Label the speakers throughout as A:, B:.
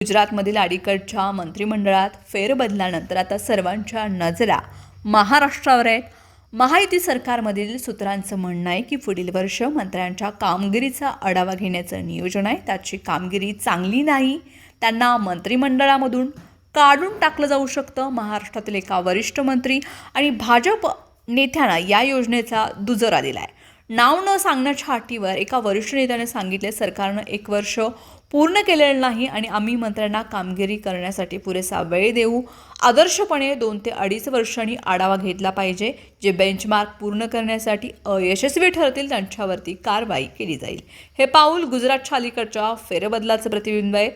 A: गुजरातमधील अलीकडच्या मंत्रिमंडळात फेरबदलानंतर आता सर्वांच्या नजरा महाराष्ट्रावर आहेत. महायुती सरकारमधील सूत्रांचं म्हणणं आहे की पुढील वर्ष मंत्र्यांच्या कामगिरीचा आढावा घेण्याचं नियोजन आहे. त्याची कामगिरी चांगली नाही त्यांना मंत्रिमंडळामधून काढून टाकलं जाऊ शकतं. महाराष्ट्रातील एका वरिष्ठ मंत्री आणि भाजप नेत्यांना या योजनेचा दुजोरा दिला आहे नाव न सांगण्याच्या अटीवर एका वरिष्ठ नेत्याने सांगितले सरकारनं एक वर्ष पूर्ण केलेलं नाही आणि आम्ही मंत्र्यांना कामगिरी करण्यासाठी पुरेसा वेळ देऊ. आदर्शपणे दोन ते अडीच वर्षांनी आढावा घेतला पाहिजे जे बेंचमार्क पूर्ण करण्यासाठी अयशस्वी ठरतील त्यांच्यावरती कारवाई केली जाईल. हे पाऊल गुजरातच्या अलीकडच्या फेरबदलाचं प्रतिबिंब आहे.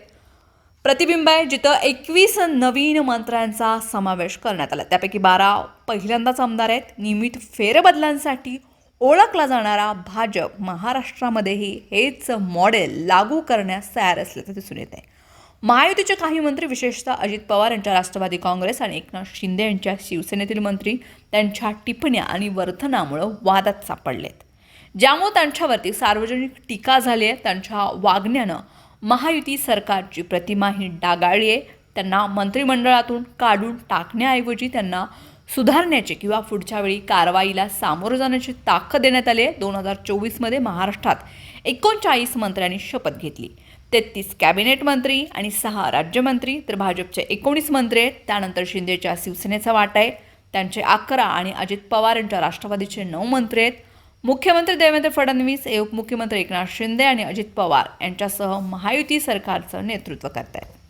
A: प्रतिबिंब आहे जिथं एकवीस नवीन मंत्र्यांचा समावेश करण्यात आला. त्यापैकी बारा पहिल्यांदाच आमदार आहेत. नियमित फेरबदलांसाठी ओळखला जाणारा भाजप महाराष्ट्रामध्येही हेच मॉडेल लागू करण्यास तयार असल्याचं दिसून येत आहे महायुतीचे काही मंत्री विशेषतः अजित पवार यांच्या राष्ट्रवादी काँग्रेस आणि एकनाथ शिंदे यांच्या शिवसेनेतील मंत्री त्यांच्या टिप्पण्या आणि वर्तनामुळं वादात सापडलेत. ज्यामुळे त्यांच्यावरती सार्वजनिक टीका झाली आहे त्यांच्या वागण्यानं महायुती सरकारची प्रतिमा ही डागाळली आहे त्यांना मंत्रिमंडळातून काढून टाकण्याऐवजी त्यांना सुधारण्याचे किंवा पुढच्या वेळी कारवाईला सामोरं जाण्याची ताकद देण्यात आली आहे. दोन हजार चोवीसमध्ये महाराष्ट्रात एकोणचाळीस मंत्र्यांनी शपथ घेतली. तेहतीस कॅबिनेट मंत्री आणि सहा राज्यमंत्री तर भाजपचे एकोणीस मंत्री आहेत. त्यानंतर शिंदेच्या शिवसेनेचा वाटा आहे. त्यांचे अकरा आणि अजित पवार यांच्या राष्ट्रवादीचे नऊ मंत्री आहेत. मुख्यमंत्री देवेंद्र फडणवीस हे उपमुख्यमंत्री एकनाथ शिंदे आणि अजित पवार यांच्यासह महायुती सरकारचं नेतृत्व करत आहेत